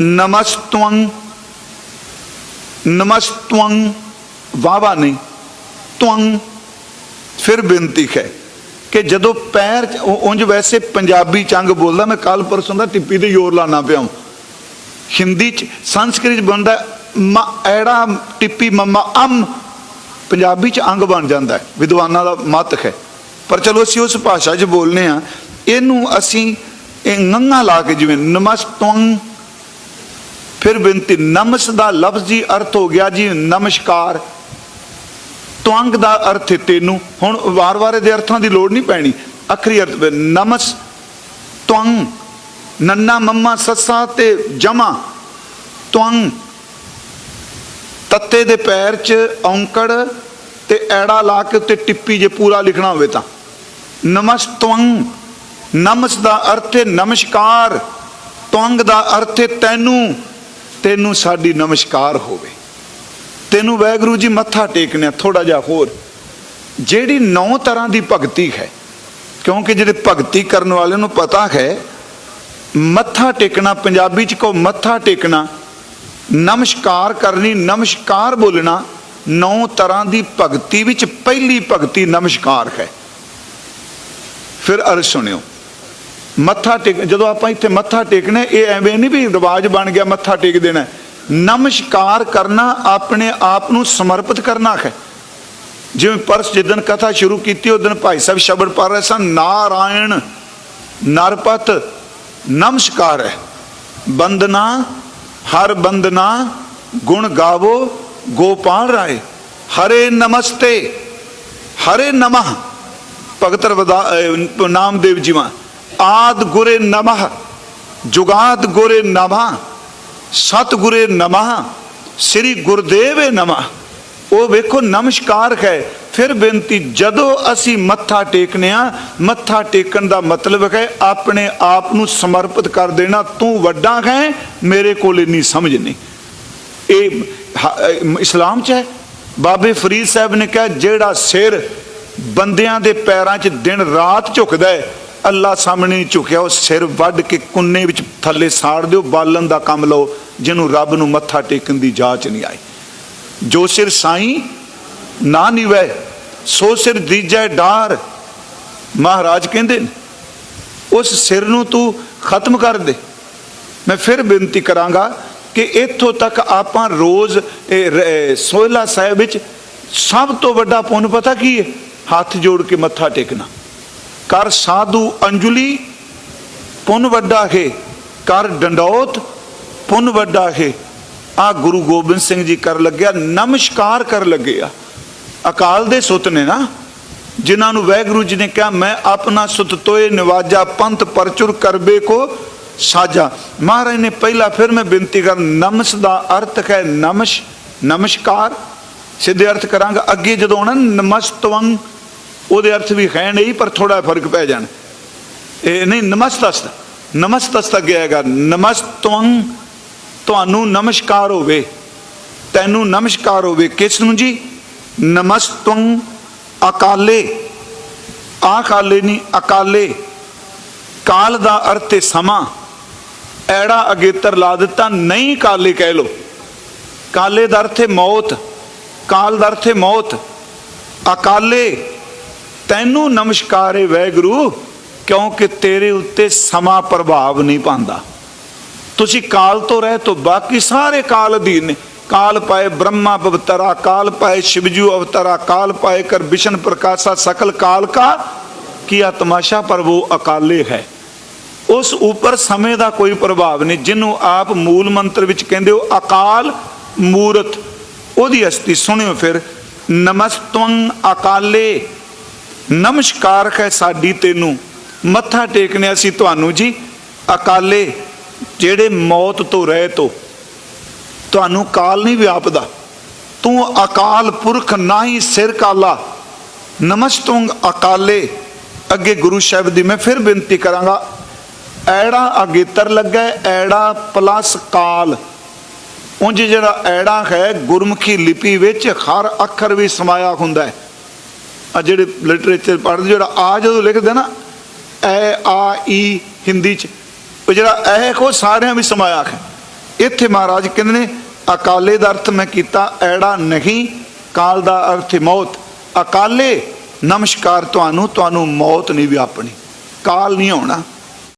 ਨਮਸਤਵੰ ਨਮਸਤਵੰ ਵਾਵਾ ਨਹੀਂ, ਤਵੰ। ਫਿਰ ਬੇਨਤੀ ਹੈ ਕਿ ਜਦੋਂ ਪੈਰ 'ਚ- ਉਹ- ਉਂਝ ਵੈਸੇ ਪੰਜਾਬੀ ਚੰਗ ਬੋਲਦਾ, ਮੈਂ ਕੱਲ ਪਰਸੋਂ ਦਾ ਟਿੱਪੀ ਤੇ ਜ਼ੋਰ ਲਾਣਾ ਪਿਆ ਹਿੰਦੀ ਚ, ਸੰਸਕ੍ਰਿਤ 'ਚ ਬਣਦਾ ਮ ਐੜਾ ਟਿੱਪੀ ਮਮਾ ਅਮ। ਪੰਜਾਬੀ ਚ ਅੰਗ ਬਣ ਜਾਂਦਾ ਵਿਦਵਾਨਾਂ ਦਾ ਮਤ ਹੈ। ਪਰ ਚਲੋ ਅਸੀਂ ਉਸ ਭਾਸ਼ਾ 'ਚ ਬੋਲਨੇ ਆ ਇਹਨੂੰ ਅਸੀਂ ਇਹ ਨੰਗਾ ਲਾ ਕੇ ਜਿਵੇਂ ਨਮਸਤਵੰ ਫਿਰ ਬੇਨਤੀ, ਨਮਸ ਦਾ ਲਫ਼ਜ਼ੀ ਅਰਥ ਹੋ ਗਿਆ ਜੀ ਨਮਸਕਾਰ। ਤਵੰਗ ਦਾ ਅਰਥ ਹੈ ਤੈਨੂੰ। ਹੁਣ ਵਾਰ-ਵਾਰ ਇਹਦੇ ਅਰਥਾਂ ਦੀ ਲੋੜ ਨਹੀਂ ਪੈਣੀ। ਅਖਰੀ ਅਰਥ ਨਮਸ, ਤਵੰਗ, ਨੰਨਾ, ਮੰਮਾ, ਸੱਸਾ ਤੇ ਜਮਾ। ਤਵੰਗ, ਤੱਤੇ ਦੇ ਪੈਰ 'ਚ ਔਂਕੜ ਤੇ ਐੜਾ ਲਾ ਕੇ ਉੱਤੇ ਟਿੱਪੀ ਜੇ ਪੂਰਾ ਲਿਖਣਾ ਹੋਵੇ ਤਾਂ। ਨਮਸ ਨਮਸਤਵੰ ਨਮਸ ਦਾ ਅਰਥ ਹੈ ਨਮਸਕਾਰ। ਤਵੰਗ ਦਾ ਅਰਥ ਹੈ ਤੈਨੂੰ। ਤੈਨੂੰ ਸਾਡੀ ਨਮਸਕਾਰ ਹੋਵੇ। ਤੈਨੂੰ ਵੈਗਰੂ ਜੀ ਮੱਥਾ ਟੇਕਣਾ ਥੋੜਾ ਜਿਹਾ ਹੋਰ। ਜਿਹੜੀ ਨੌ ਤਰ੍ਹਾਂ ਦੀ ਭਗਤੀ ਹੈ, ਕਿਉਂਕਿ ਜਿਹੜੇ ਭਗਤੀ ਕਰਨ ਵਾਲਿਆਂ ਨੂੰ ਪਤਾ ਹੈ, ਮੱਥਾ ਟੇਕਣਾ, ਪੰਜਾਬੀ ਚ ਕਹੋ ਮੱਥਾ ਟੇਕਣਾ, ਨਮਸਕਾਰ ਕਰਨੀ, ਨਮਸਕਾਰ ਬੋਲਣਾ, ਨੌ ਤਰ੍ਹਾਂ ਦੀ ਭਗਤੀ ਵਿੱਚ ਪਹਿਲੀ ਭਗਤੀ ਨਮਸਕਾਰ ਹੈ। ਫਿਰ ਅਰਜ਼ ਸੁਣਿਓ ਮੱਥਾ ਟੇਕ ਜਦੋਂ ਆਪਾਂ ਇੱਥੇ ਮੱਥਾ ਟੇਕਣਾ, ਇਹ ਐਵੇਂ ਨਹੀਂ ਵੀ ਰਿਵਾਜ ਬਣ ਗਿਆ ਮੱਥਾ ਟੇਕ ਦੇਣਾ। ਨਮਸਕਾਰ ਕਰਨਾ, ਆਪਣੇ ਆਪ ਨੂੰ ਸਮਰਪਿਤ ਕਰਨਾ ਹੈ। ਜਿਵੇਂ ਪਰਸ ਜਿੱਦਨ ਕਥਾ ਸ਼ੁਰੂ ਕੀਤੀ ਉਹ ਦਿਨ ਭਾਈ ਸਾਹਿਬ ਸ਼ਬਦ ਪੜ ਰਹੇ ਸਨ, ਨਾਰਾਇਣ ਨਰਪਤ, ਨਮਸਕਾਰ ਹੈ। ਬੰਦਨਾ ਹਰ ਬੰਦਨਾ ਗੁਣ ਗਾਵੋ, ਗੋਪਾਲ ਰਾਏ। ਹਰੇ ਨਮਸਤੇ, ਹਰੇ ਨਮః ਭਗਤ ਰਵਿਦਾ- ਅਹ ਨਾਮਦੇਵ ਜੀਵਾ। ਆਦ ਗੁਰੇ ਨਮਹ, ਜੁਗਾਦ ਗੁਰੇ ਨਮః ਸਤ ਗੁਰੇ ਨਮః ਸ੍ਰੀ ਗੁਰਦੇਵੇ ਨਮঃ ਉਹ ਵੇਖੋ ਨਮਸਕਾਰ ਹੈ। ਫਿਰ ਬੇਨਤੀ, ਜਦੋਂ ਅਸੀਂ ਮੱਥਾ ਟੇਕਨੇ ਆ, ਮੱਥਾ ਟੇਕਣ ਦਾ ਮਤਲਬ ਹੈ, ਆਪਣੇ ਆਪ ਨੂੰ ਸਮਰਪਿਤ ਕਰ ਦੇਣਾ, ਤੂੰ ਵੱਡਾ ਹੈ, ਮੇਰੇ ਕੋਲ ਇੰਨੀ ਸਮਝ ਨਹੀਂ। ਇਹ ਇਸਲਾਮ ਚ ਹੈ। ਬਾਬੇ ਫਰੀਦ ਸਾਹਿਬ ਨੇ ਕਿਹਾ, ਜਿਹੜਾ ਸਿਰ ਬੰਦਿਆਂ ਦੇ ਪੈਰਾਂ 'ਚ ਦਿਨ ਰਾਤ ਝੁਕਦਾ ਹੈ ਅੱਲਾ ਸਾਹਮਣੇ ਨਹੀਂ ਝੁਕਿਆ, ਉਹ ਸਿਰ ਵੱਢ ਕੇ ਕੁੰਨੇ ਵਿੱਚ ਥੱਲੇ ਸਾੜ ਦਿਓ, ਬਾਲਣ ਦਾ ਕੰਮ ਲਓ, ਜਿਹਨੂੰ ਰੱਬ ਨੂੰ ਮੱਥਾ ਟੇਕਣ ਦੀ ਜਾਚ ਨਹੀਂ ਆਈ। ਜੋ ਸਿਰ ਸਾਈਂ, ਨਾ ਨਿਵੈ, ਸੋ ਸਿਰ ਦੀਜੈ ਡਾਰ। ਮਹਾਰਾਜ ਕਹਿੰਦੇ ਨੇ, ਉਸ ਸਿਰ ਨੂੰ ਤੂੰ ਖਤਮ ਕਰ ਦੇ। ਮੈਂ ਫਿਰ ਬੇਨਤੀ ਕਰਾਂਗਾ ਕਿ ਇੱਥੋਂ ਤੱਕ ਆਪਾਂ ਰੋਜ਼ ਇਹ ਰ- ਸਾਹਿਬ ਵਿੱਚ ਸਭ ਤੋਂ ਵੱਡਾ ਪੁੰਨ ਪਤਾ ਕੀ ਹੈ? ਹੱਥ ਜੋੜ ਕੇ ਮੱਥਾ ਟੇਕਣਾ। ਕਰ ਸਾਧੂ ਅੰਜੁਲੀ, ਪੁੰਨ ਵੱਡਾ ਹੈ। ਕਰ ਡੰਡੌਤ, ਪੁੰਨ ਵੱਡਾ ਹੈ। ਆ ਗੁਰੂ ਗੋਬਿੰਦ ਸਿੰਘ ਜੀ ਕਰ ਲੱਗਿਆ, ਨਮਸਕਾਰ ਕਰ ਲੱਗਿਆ। ਅਕਾਲ ਦੇ ਸੁੱਤ ਨੇ ਨਾ, ਜਿਨ੍ਹਾਂ ਨੂੰ ਵੈਗੁਰੂ ਜੀ ਨੇ ਕਿਹਾ, ਮੈਂ ਆਪਣਾ ਸੁਤ ਤੋਏ, ਨਿਵਾਜਾ ਪੰਥ ਪਰਚੁਰ ਕਰਬੇ ਕੋ ਸਾਜਾ। ਮਹਾਰਾਜ ਨੇ ਪਹਿਲਾ ਫਿਰ ਮੈਂ ਬੇਨਤੀ ਕਰ, ਨਮਸ ਦਾ ਅਰਥ ਹੈ ਨਮਸ਼, ਨਮਸਕਾਰ। ਸਿੱਧੇ ਅਰਥ ਕਰਾਂਗਾ, ਅੱਗੇ ਜਦੋਂ ਆਉਣਾ ਨਾ ਨਮਸਤਵੰ ਉਹਦੇ ਅਰਥ ਵੀ ਹੈ ਨਹੀਂ, ਪਰ ਥੋੜਾ ਫ਼ਰਕ ਪੈ ਜਾਣ। ਇਹ ਨਹੀਂ, ਨਮਸਤਸਤ ਨਮਸਤਸਤ ਅੱਗੇ ਆਏਗਾ ਨਮਸਤਵੰ, ਤੁਹਾਨੂੰ ਨਮਸਕਾਰ ਹੋਵੇ। ਤੈਨੂੰ ਨਮਸਕਾਰ ਹੋਵੇ। ਕਿਸ ਨੂੰ ਜੀ? ਨਮਸਤਵੰ, ਅਕਾਲੇ। ਆ ਕਾਲੇ ਨਹੀਂ ਅਕਾਲੇ। ਕਾਲ ਦਾ ਅਰਥ ਹੈ ਸਮਾਂ। ਐੜਾ ਅਗੇਤਰ ਲਾ ਦਿੱਤਾ, ਨਹੀਂ ਕਾਲੇ ਕਹਿ ਲੋ ਕਾਲੇ ਦਾ ਅਰਥ ਹੈ ਮੌਤ। ਕਾਲ ਦਾ ਅਰਥ ਹੈ ਮੌਤ। ਅਕਾਲੇ ਤੈਨੂੰ ਨਮਸਕਾਰ ਹੈ ਵੈਗੁਰੂ, ਕਿਉਂਕਿ ਤੇਰੇ ਉੱਤੇ ਸਮਾਂ ਪ੍ਰਭਾਵ ਨਹੀਂ ਪਾਉਂਦਾ। ਤੁਸੀਂ ਕਾਲ ਤੋਂ ਰਹਿ ਤੋਂ ਬਾਕੀ ਸਾਰੇ ਕਾਲ ਅਧੀਨ ਨੇ। ਕਾਲ ਪਾਏ ਬ੍ਰਹਮਾ ਪਵਤਰਾ ਕਾਲ ਪਾਏ ਸ਼ਿਵਜੂ ਅਵਤਰਾ, ਕਾਲ ਪਾਏ ਕਰ ਵਿਸ਼ਨ ਪ੍ਰਕਾਸ਼ਾ ਸਕਲ ਕਾਲ ਕਾ ਕੀਆ ਤਮਾਸ਼ਾ? ਪਰ ਉਹ ਅਕਾਲੇ ਹੈ। ਉਸ ਉੱਪਰ ਸਮੇਂ ਦਾ ਕੋਈ ਪ੍ਰਭਾਵ ਨਹੀਂ। ਜਿਹਨੂੰ ਆਪ ਮੂਲ ਮੰਤਰ ਵਿੱਚ ਕਹਿੰਦੇ ਹੋ, ਅਕਾਲ ਮੂਰਤ। ਉਹਦੀ ਅਸਤੀ ਸੁਣਿਓ ਫਿਰ। ਨਮਸਤਵੰ ਅਕਾਲੇ। ਨਮਸਕਾਰ ਹੈ ਸਾਡੀ ਤੈਨੂੰ। ਮੱਥਾ ਟੇਕਨੇ ਅਸੀਂ ਤੁਹਾਨੂੰ ਜੀ, ਅਕਾਲੇ, ਜਿਹੜੇ ਮੌਤ ਤੋਂ ਰਹਿ ਤੋਂ। ਤੁਹਾਨੂੰ ਕਾਲ ਨਹੀਂ ਵਿਆਪਦਾ। ਤੂੰ ਅਕਾਲ ਪੁਰਖ ਨਾਹੀ ਸਿਰ ਕਾਲਾ। ਨਮਸਤੁੰਗ ਅਕਾਲੇ। ਅੱਗੇ ਗੁਰੂ ਸਾਹਿਬ ਦੀ ਮੈਂ ਫਿਰ ਬੇਨਤੀ ਕਰਾਂਗਾ। ਐੜਾ ਅਗੇਤਰ ਲੱਗਾ, ਐੜਾ ਪਲੱਸ ਕਾਲ। ਉਂਝ ਜਿਹੜਾ ਐੜਾ ਹੈ, ਗੁਰਮੁਖੀ ਲਿਪੀ ਵਿੱਚ ਹਰ ਅੱਖਰ ਵੀ ਸਮਾਇਆ ਹੁੰਦਾ ਹੈ। ਆ ਜਿਹੜੇ ਲਿਟਰੇਚਰ ਪੜ੍ਹਦੇ, ਜਿਹੜਾ ਆ ਜਦੋਂ ਲਿਖਦੇ ਨਾ, ਐ, ਆ, ਈ, ਹਿੰਦੀ ਚ, ਉਹ ਜਿਹੜਾ ਇਹ ਕੋ ਸਾਰਿਆਂ ਵਿੱਚ ਸਮਾਇਆ ਹੈ ਇੱਥੇ ਮਹਾਰਾਜ ਕਹਿੰਦੇ ਨੇ, ਅਕਾਲੇ ਦਾ ਅਰਥ ਮੈਂ ਕੀਤਾ, ਐੜਾ ਨਹੀਂ, ਕਾਲ ਦਾ ਅਰਥ ਮੌਤ। ਅਕਾਲੇ, ਨਮਸਕਾਰ ਤੁਹਾਨੂੰ ਤੁਹਾਨੂੰ ਮੌਤ ਨਹੀਂ ਵਿਆਪਣੀ ਕਾਲ ਨਹੀਂ ਆਉਣਾ